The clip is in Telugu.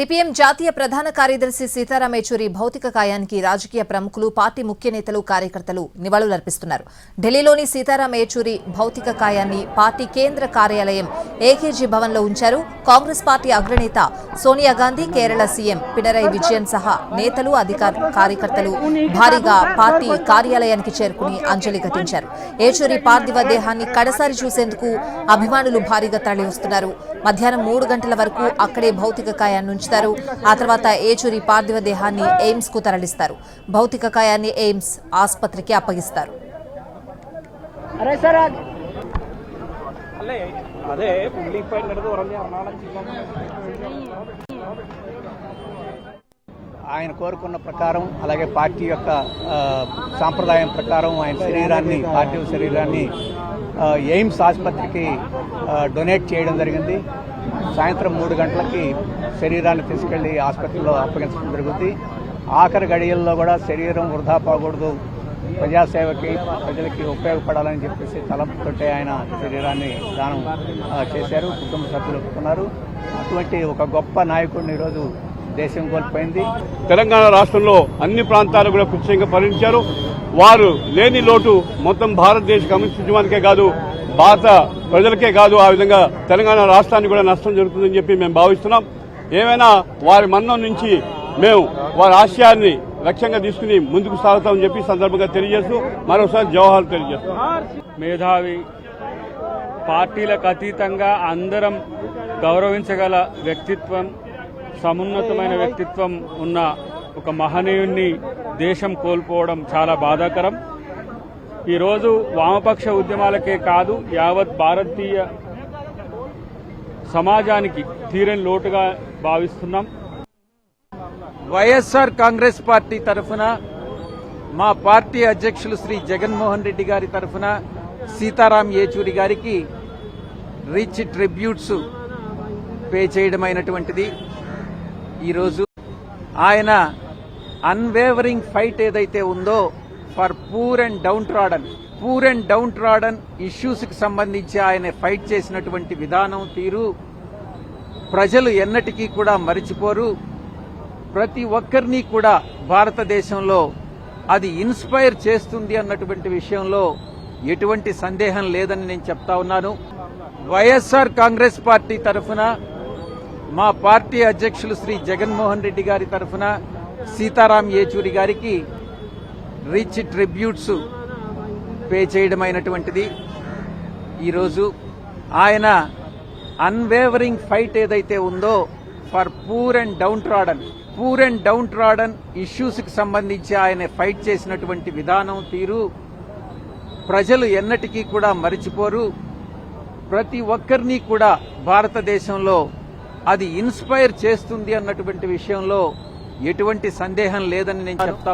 సిపిఎం జాతీయ ప్రధాన కార్యదర్శి సీతారాం యేచూరి భౌతిక కాయానికి రాజకీయ ప్రముఖులు పార్టీ ముఖ్య నేతలు కార్యకర్తలు నివాళులర్పిస్తున్నారు. ఢిల్లీలోని సీతారాం యేచూరి భౌతిక కాయాన్ని పార్టీ కేంద్ర కార్యాలయం ఏకేజీ భవన్లో ఉంచారు. కాంగ్రెస్ పార్టీ అగ్రనేత సోనియా గాంధీ కేరళ సీఎం పినరై విజయన్ సహా నేతలు అధికార కార్యకర్తలు భారీగా పార్టీ కార్యాలయానికి చేరుకుని అంజలి ఘటించారు. ఏచూరి పార్థివ దేహాన్ని కడసారి చూసేందుకు అభిమానులు భారీగా తరలివస్తున్నారు. మధ్యాహ్నం మూడు గంటల వరకు అక్కడే భౌతిక కాయాన్ని ఉంచుతారు ఆ తర్వాత ఏచూరి పార్థివ దేహాన్ని ఎయిమ్స్కు తరలిస్తారు. భౌతిక కాయాన్ని ఎయిమ్స్ ఆసుపత్రికి అప్పగిస్తారు. ఆయన కోరుకున్న ప్రకారం అలాగే పార్టీ యొక్క సాంప్రదాయం ప్రకారం ఆయన శరీరాన్ని పార్టీ శరీరాన్ని ఎయిమ్స్ ఆసుపత్రికి డొనేట్ చేయడం జరిగింది. సాయంత్రం మూడు గంటలకి శరీరాన్ని తీసుకెళ్ళి ఆసుపత్రిలో అప్పగించడం జరుగుతుంది. ఆఖరి గడియల్లో కూడా శరీరం వృధా పోకూడదు. ప్రజాసేవకి ప్రజలకి ఉపయోగపడాలని చెప్పేసి తలంపుతోటే ఆయన శరీరాన్ని దానం చేశారు. కుటుంబ సభ్యులు ఒప్పుకున్నారు. అటువంటి ఒక గొప్ప నాయకుడిని ఈరోజు దేశం కోల్పోయింది. తెలంగాణ రాష్ట్రంలో అన్ని ప్రాంతాలు కూడా కృత్యంగా పరిణించారు వారు లేని లోటు మొత్తం భారతదేశ కమ్యూనిస్ట్ ఉద్యమానికే కాదు భారత ప్రజలకే కాదు. ఆ విధంగా తెలంగాణ రాష్ట్రానికి కూడా నష్టం జరుగుతుందని చెప్పి మేము భావిస్తున్నాం. ఏమైనా వారి మన్నం నుంచి మేము వారి ఆశయాన్ని లక్ష్యంగా తీసుకుని ముందుకు సాగుతామని చెప్పి సందర్భంగా తెలియజేస్తూ మరోసారి జవహర్ తెలియజేస్తాం. మేధావి పార్టీలకు అతీతంగా అందరం గౌరవించగల వ్యక్తిత్వం సమున్నతమైన వ్యక్తిత్వం ఉన్న ఒక మహనీయుణ్ణి దేశం కోల్పోవడం చాలా బాధాకరం. ఈరోజు వామపక్ష ఉద్యమాలకే కాదు యావత్ భారతీయ సమాజానికి తీరని లోటుగా భావిస్తున్నాం. వైఎస్ఆర్ కాంగ్రెస్ పార్టీ తరఫున మా పార్టీ అధ్యక్షులు శ్రీ జగన్మోహన్ రెడ్డి గారి తరఫున సీతారాం ఏచూరి గారికి రిచ్ ట్రిబ్యూట్స్ పే చేయడమైనటువంటిది. ఈరోజు ఆయన అన్వేవరింగ్ ఫైట్ ఏదైతే ఉందో for poor and downtrodden poor and downtrodden ఇష్యూస్కి సంబంధించి ఆయన ఫైట్ చేసినటువంటి విధానం తీరు ప్రజలు ఎన్నటికీ కూడా మరిచిపోరు. ప్రతి ఒక్కరిని కూడా భారతదేశంలో అది ఇన్స్పైర్ చేస్తుంది అన్నటువంటి విషయంలో ఎటువంటి సందేహం లేదని నేను చెప్తా ఉన్నాను. వైఎస్ఆర్ కాంగ్రెస్ పార్టీ తరఫున మా పార్టీ అధ్యక్షులు శ్రీ జగన్మోహన్ రెడ్డి గారి తరఫున సీతారాం ఏచూరి గారికి రిచ్ ట్రిబ్యూట్స్ పే చేయడమైనటువంటిది. ఈరోజు ఆయన అన్వేవరింగ్ ఫైట్ ఏదైతే ఉందో for poor and downtrodden poor and downtrodden ఇష్యూస్కి సంబంధించి ఆయన ఫైట్ చేసినటువంటి విధానం తీరు ప్రజలు ఎన్నటికీ కూడా మరిచిపోరు. ప్రతి ఒక్కరిని కూడా భారతదేశంలో అది ఇన్స్పైర్ చేస్తుంది అన్నటువంటి విషయంలో ఎటువంటి సందేహం లేదని నేను చెప్తా